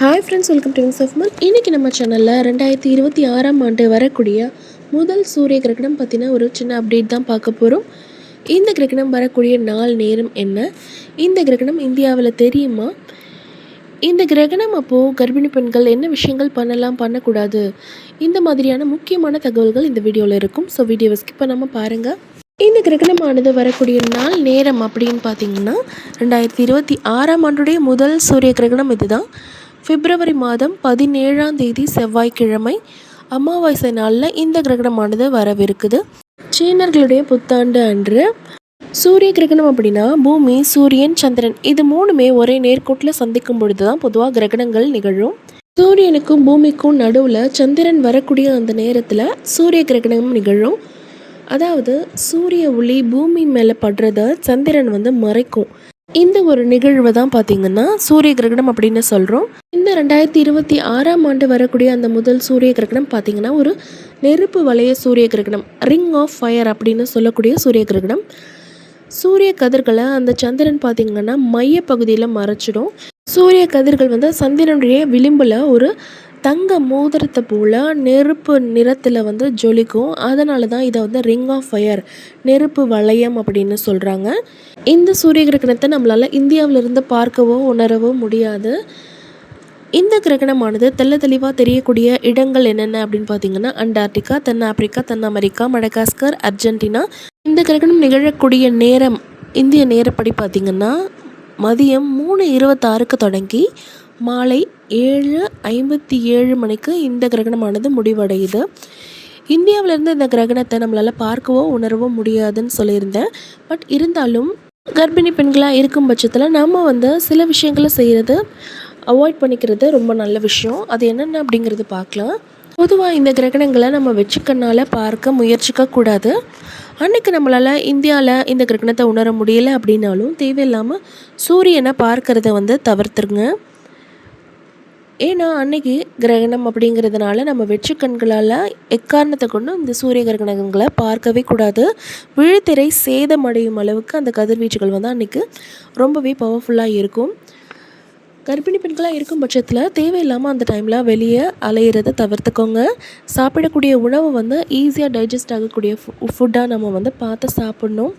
Hi friends welcome to wings of man இன்றைக்கி நம்ம சேனலில் ரெண்டாயிரத்தி இருபத்தி ஆறாம் ஆண்டு வரக்கூடிய முதல் சூரிய கிரகணம் பற்றின ஒரு சின்ன அப்டேட் தான் பார்க்க போகிறோம் இந்த கிரகணம் வரக்கூடிய நாள் நேரம் என்ன? இந்த கிரகணம் இந்தியாவில் தெரியுமா? இந்த கிரகணம் அப்போது கர்ப்பிணி பெண்கள் என்ன விஷயங்கள் பண்ணலாம் பண்ணக்கூடாது? இந்த மாதிரியான முக்கியமான தகவல்கள் இந்த வீடியோவில் இருக்கும். ஸோ வீடியோவை ஸ்கிப் பண்ணாமல் பாருங்கள் இந்த கிரகணமானது வரக்கூடிய நாள் நேரம் அப்படின்னு பார்த்தீங்கன்னா ரெண்டாயிரத்தி இருபத்தி ஆறாம் ஆண்டுடைய முதல் சூரிய கிரகணம் இதுதான். பிப்ரவரி மாதம் பதினேழாம் தேதி செவ்வாய்க்கிழமை அமாவாசை நாளில் இந்த கிரகணமானது வரவிருக்குது. சீனர்களுடைய புத்தாண்டு அன்று சூரிய கிரகணம் அப்படின்னா பூமி சூரியன் சந்திரன் இது மூணுமே ஒரே நேர்கோட்டில் சந்திக்கும் பொழுது தான் பொதுவாக கிரகணங்கள் நிகழும். சூரியனுக்கும் பூமிக்கும் நடுவில் சந்திரன் வரக்கூடிய அந்த நேரத்தில் சூரிய கிரகணம் நிகழும். அதாவது சூரிய ஒளி பூமி மேலே படுறத சந்திரன் வந்து மறைக்கும். இந்த ஒரு நிகழ்வு தான் பார்த்தீங்கன்னா சூரிய கிரகணம் அப்படின்னு சொல்கிறோம் இந்த ரெண்டாயிரத்தி இருபத்தி ஆறாம் ஆண்டு வரக்கூடிய அந்த முதல் சூரிய கிரகணம் பார்த்தீங்கன்னா ஒரு நெருப்பு வளைய சூரிய கிரகணம் ரிங் ஆஃப் ஃபயர் அப்படின்னு சொல்லக்கூடிய சூரிய கிரகணம். சூரிய கதிர்களை அந்த சந்திரன் பார்த்திங்கன்னா மையப்பகுதியில் மறைச்சிடும். சூரிய கதிர்கள் வந்து சந்திரனுடைய விளிம்பில் ஒரு தங்க மோதிரத்தை போல் நெருப்பு நிறத்தில் வந்து ஜொலிக்கும். அதனால தான் இதை வந்து ரிங் ஆஃப் ஃபயர் நெருப்பு வளையம் அப்படின்னு சொல்கிறாங்க இந்த சூரிய கிரகணத்தை நம்மளால் இந்தியாவிலிருந்து பார்க்கவோ உணரவோ முடியாது. இந்த கிரகணமானது தெல்ல தெளிவாக தெரியக்கூடிய இடங்கள் என்னென்ன அப்படின்னு பார்த்தீங்கன்னா அண்டார்டிகா தென் ஆப்பிரிக்கா தென் அமெரிக்கா மடகாஸ்கர் அர்ஜென்டினா. இந்த கிரகணம் நிகழக்கூடிய நேரம் இந்திய நேரப்படி பார்த்திங்கன்னா மதியம் மூணு இருபத்தாறுக்கு தொடங்கி மாலை ஏழு ஐம்பத்தி ஏழு மணிக்கு இந்த கிரகணமானது முடிவடையுது. இந்தியாவிலேருந்து இந்த கிரகணத்தை நம்மளால் பார்க்கவோ உணரவோ முடியாதுன்னு சொல்லியிருந்தேன். பட் இருந்தாலும் கர்ப்பிணி பெண்களாக இருக்கும் பட்சத்தில் நம்ம வந்து சில விஷயங்களை செய்கிறது அவாய்ட் பண்ணிக்கிறது ரொம்ப நல்ல விஷயம். அது என்னென்ன அப்படிங்கிறது பார்க்கலாம். பொதுவாக இந்த கிரகணங்களை நம்ம வச்சுக்கனால பார்க்க முயற்சிக்க கூடாது. அன்றைக்கு நம்மளால் இந்தியாவில் இந்த கிரகணத்தை உணர முடியலை அப்படின்னாலும் தேவையில்லாமல் சூரியனை பார்க்கறத வந்து தவிர்த்துருங்க. ஏன்னா அன்னைக்கு கிரகணம் அப்படிங்கிறதுனால நம்ம வெற்றி கண்களால் எக்காரணத்தை கொண்டும் இந்த சூரிய கிரகணங்களை பார்க்கவே கூடாது. விழித்திரை சேதமடையும் அளவுக்கு அந்த கதிர்வீச்சுகள் வந்து அன்றைக்கி ரொம்பவே பவர்ஃபுல்லாக இருக்கும். கர்ப்பிணி பெண்களாக இருக்கும் பட்சத்தில் தேவையில்லாமல் அந்த டைமில் வெளியே அலையிறதை தவிர்த்துக்கோங்க. சாப்பிடக்கூடிய உணவு வந்து ஈஸியாக டைஜஸ்ட் ஆகக்கூடிய ஃபு ஃபுட்டாக நம்ம வந்து பார்த்து சாப்பிட்ணும்.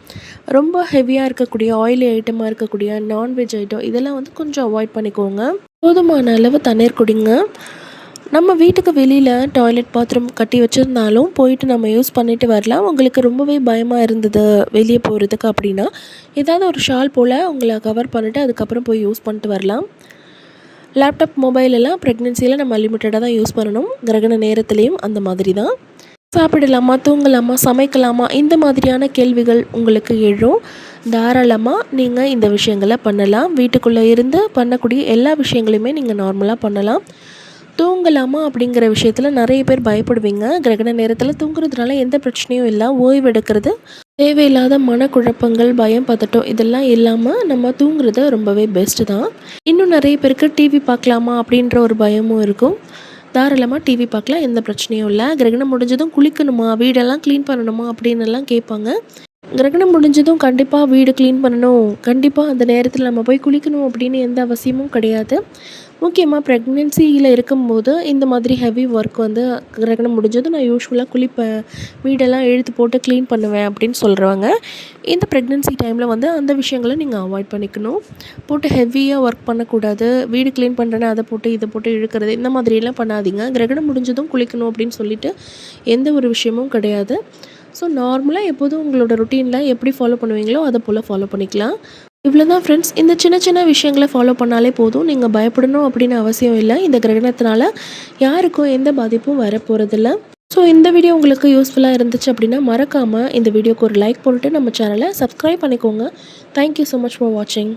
ரொம்ப ஹெவியாக இருக்கக்கூடிய ஆயிலி ஐட்டமாக இருக்கக்கூடிய நான்வெஜ் ஐட்டம் இதெல்லாம் வந்து கொஞ்சம் அவாய்ட் பண்ணிக்கோங்க. போதுமான அளவு தண்ணீர் குடிங்க. நம்ம வீட்டுக்கு வெளியில் டாய்லெட் பாத்ரூம் கட்டி வச்சுருந்தாலும் போயிட்டு நம்ம யூஸ் பண்ணிவிட்டு வரலாம். உங்களுக்கு ரொம்பவே பயமாக இருந்தது வெளியே போகிறதுக்கு அப்படின்னா ஏதாவது ஒரு ஷால் போல் உங்களை கவர் பண்ணிவிட்டு அதுக்கப்புறம் போய் யூஸ் பண்ணிட்டு வரலாம். லேப்டாப் மொபைல் எல்லாம் ப்ரெக்னென்சியில் நம்ம லிமிட்டடாக தான் யூஸ் பண்ணணும். கிரகண நேரத்துலேயும் அந்த மாதிரி தான். சாப்பிடலாமா தூங்கலாமா சமைக்கலாமா இந்த மாதிரியான கேள்விகள் உங்களுக்கு எழும். தாராளமாக நீங்கள் இந்த விஷயங்களை பண்ணலாம். வீட்டுக்குள்ளே இருந்து பண்ணக்கூடிய எல்லா விஷயங்களையுமே நீங்கள் நார்மலாக பண்ணலாம். தூங்கலாமா அப்படிங்கிற விஷயத்தில் நிறைய பேர் பயப்படுவீங்க. கிரகண நேரத்தில் தூங்குறதுனால எந்த பிரச்சனையும் இல்லை. ஓய்வு எடுக்கிறது தேவையில்லாத மனக்குழப்பங்கள் பயம் பதட்டம் இதெல்லாம் இல்லாமல் நம்ம தூங்குறது ரொம்பவே பெஸ்ட்டு தான். இன்னும் நிறைய பேருக்கு டிவி பார்க்கலாமா அப்படின்ற ஒரு பயமும் இருக்கும். தாராளமாக டிவி பார்க்கலாம். எந்த பிரச்சனையும் இல்லை. கிரகணம் முடிஞ்சதும் குளிக்கணுமா? வீடெல்லாம் க்ளீன் பண்ணணுமா? அப்படின்னு எல்லாம் கேட்பாங்க. கிரகணம் முடிஞ்சதும் கண்டிப்பாக வீடு க்ளீன் பண்ணணும். கண்டிப்பாக அந்த நேரத்தில் நம்ம போய் குளிக்கணும் அப்படின்னு எந்த அவசியமும் கிடையாது. முக்கியமாக ப்ரெக்னென்சியில் இருக்கும்போது இந்த மாதிரி ஹெவி ஒர்க் வந்து கிரகணம் முடிஞ்சதும் நான் யூஸ்வலாக குளிப்பேன் வீடெல்லாம் இழுத்து போட்டு க்ளீன் பண்ணுவேன் அப்படின்னு சொல்கிறவங்க இந்த ப்ரெக்னென்சி டைமில் வந்து அந்த விஷயங்களை நீங்கள் அவாய்ட் பண்ணிக்கணும். போட்டு ஹெவியாக ஒர்க் பண்ணக்கூடாது. வீடு க்ளீன் பண்ணுறேன்னு அதை போட்டு இதை போட்டு இழுக்கிறது இந்த மாதிரியெல்லாம் பண்ணாதீங்க. கிரகணம் முடிஞ்சதும் குளிக்கணும் அப்படின்னு சொல்லிட்டு எந்த ஒரு விஷயமும் கிடையாது. ஸோ நார்மலாக எப்போதும் உங்களோட ருட்டீனில் எப்படி ஃபாலோ பண்ணுவீங்களோ அதை போல் ஃபாலோ பண்ணிக்கலாம். இவ்வளோ தான் ஃப்ரெண்ட்ஸ் இந்த சின்ன சின்ன விஷயங்களை ஃபாலோ பண்ணாலே போதும். நீங்கள் பயப்படணும் அப்படின்னு அவசியம் இல்லை. இந்த கிரகணத்தினால யாருக்கும் எந்த பாதிப்பும் வர போகிறதில்ல ஸோ இந்த வீடியோ உங்களுக்கு யூஸ்ஃபுல்லாக இருந்துச்சு அப்படின்னா மறக்காமல் இந்த வீடியோக்கு ஒரு லைக் போட்டுட்டு நம்ம சேனலை சப்ஸ்கிரைப் பண்ணிக்கோங்க. தேங்க்யூ ஸோ மச் ஃபார் வாட்சிங்